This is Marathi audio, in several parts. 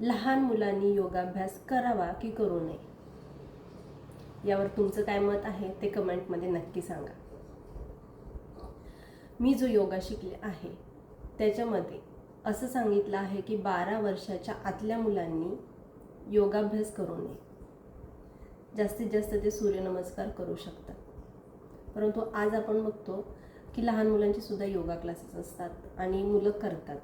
लहान मुलांनी योगाभ्यास करावा की करू नये? यावर तुमचं काय मत आहे ते कमेंटमध्ये नक्की सांगा. मी जो योगा शिकले आहे त्याच्यामध्ये असं सांगितलं आहे की बारा वर्षाच्या आतल्या मुलांनी योगाभ्यास करू नये. जास्तीत जास्त ते सूर्यनमस्कार करू शकतात. परंतु आज आपण बघतो की लहान मुलांचे सुद्धा योगा क्लासेस असतात आणि मुलं करतात.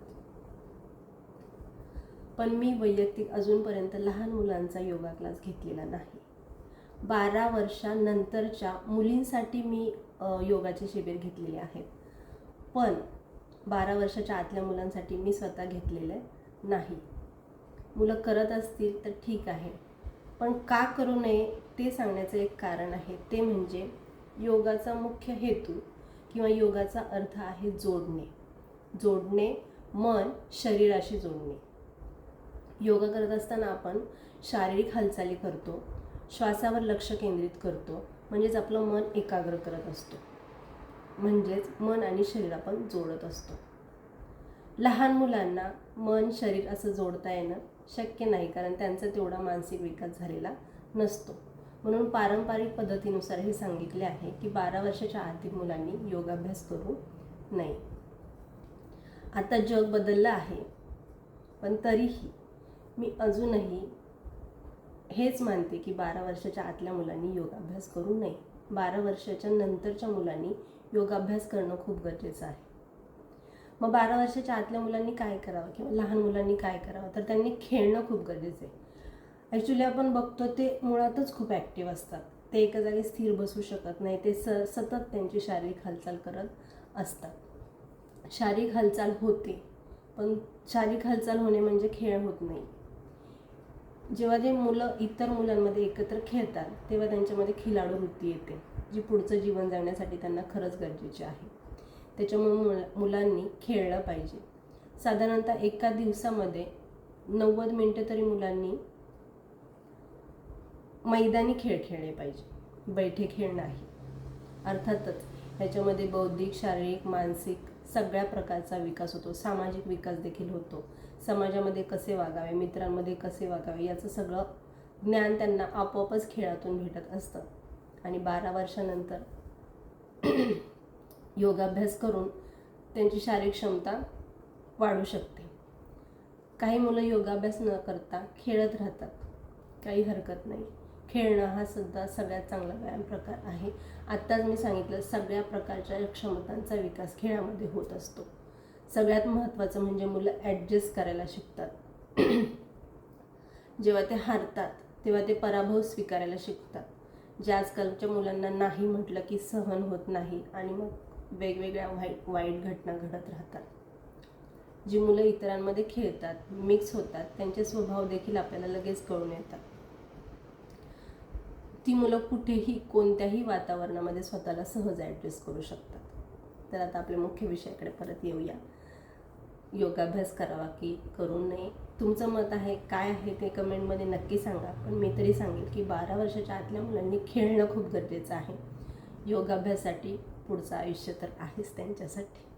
पण मी वैयक्तिक अजूनपर्यंत लहान मुलांचा योगा क्लास घेतलेला नाही. बारा वर्षानंतरच्या मुलींसाठी मी योगाचे शिबिर घेतलेले आहेत. पण बारा वर्षाच्या आतल्या मुलांसाठी मी स्वतः घेतलेले नाही. मुलं करत असतील तर ठीक आहे. पण का करू नये ते सांगण्याचं एक कारण आहे. ते म्हणजे योगाचा मुख्य हेतू किंवा योगाचा अर्थ आहे जोडणे. जोडणे मन शरीराशी जोडणे. योगा करत असताना आपण शारीरिक हालचाली करतो श्वासावर लक्ष केंद्रित करतो म्हणजेच आपलं मन एकाग्र करत असतो. म्हणजेच मन आणि शरीर आपण जोडत असतो. लहान मुलांना मन शरीर असं जोडता येणं शक्य नाही कारण त्यांचा तेवढा मानसिक विकास झालेला नसतो. म्हणून पारंपरिक पद्धतीनुसार हे सांगितले आहे की बारा वर्षाच्या आतील मुलांनी योगाभ्यास करू नये. आता जग बदललं आहे पण तरीही मी अजूनही हेच मानते की बारा वर्षाच्या आतल्या मुलांनी योगाभ्यास करू नये. बारा वर्षाच्या नंतरच्या मुलांनी योगाभ्यास करणं खूप गरजेचं आहे. मग बारा वर्षाच्या आतल्या मुलांनी काय करावं किंवा लहान मुलांनी काय करावं? तर त्यांनी खेळणं खूप गरजेचं आहे. ॲक्च्युली आपण बघतो ते मुळातच खूप ॲक्टिव्ह असतात. ते एका जागी स्थिर बसू शकत नाही. ते स सतत त्यांची शारीरिक हालचाल करत असतात. शारीरिक हालचाल होते पण शारीरिक हालचाल होणे म्हणजे खेळ होत नाही. जेव्हा जे मुलं इतर मुलांमध्ये एकत्र खेळतात तेव्हा त्यांच्यामध्ये खिलाडू वृत्ती येते जी पुढचं जीवन जगण्यासाठी त्यांना खरंच गरजेची आहे. त्याच्यामुळे मुला मुलांनी खेळलं पाहिजे. साधारणतः एका दिवसामध्ये नव्वद मिनटं तरी मुलांनी मैदानी खेळ खेळले पाहिजे. बैठे खेळ नाही. अर्थातच ह्याच्यामध्ये बौद्धिक शारीरिक मानसिक सगळ्या प्रकारचा विकास होतो. सामाजिक विकास देखील होतो. समाजामध्ये कसे वागावे मित्रांमध्ये कसे वागावे याचं सगळं ज्ञान त्यांना आपोआपच खेळातून भेटत असतं. आणि बारा वर्षानंतर योगाभ्यास करून त्यांची शारीरिक क्षमता वाढू शकते. काही मुलं योगाभ्यास न करता खेळत राहतात. काही हरकत नाही. खेळणं हा सुद्धा सगळ्यात चांगला व्यायाम प्रकार आहे. आत्ताच मी सांगितलं सगळ्या प्रकारच्या क्षमतांचा विकास खेळामध्ये होत असतो. सगळ्यात महत्त्वाचं म्हणजे मुलं ॲडजस्ट करायला शिकतात. जेव्हा ते हारतात तेव्हा ते पराभव स्वीकारायला शिकतात. जे आजकालच्या मुलांना नाही म्हटलं की सहन होत नाही आणि मग वेगवेगळ्या वाईट वाईट घटना घडत राहतात. जी मुलं इतरांमध्ये खेळतात मिक्स होतात त्यांचे स्वभाव देखील आपल्याला लगेच कळून येतात. ती मुलं कुठेही कोणत्याही वातावरणामध्ये स्वतःला सहज ॲडजस्ट करू शकतात. तर आता आपल्या मुख्य विषयाकडे परत येऊया. योगाभ्यास करावा की करू नये? तुमचं मत आहे काय आहे ते कमेंटमध्ये नक्की सांगा. पण मी तरी सांगेल की बारा वर्षाच्या आतल्या मुलांनी खेळणं खूप गरजेचं आहे. योगाभ्यासाठी पुढचं आयुष्य तर आहेच त्यांच्यासाठी.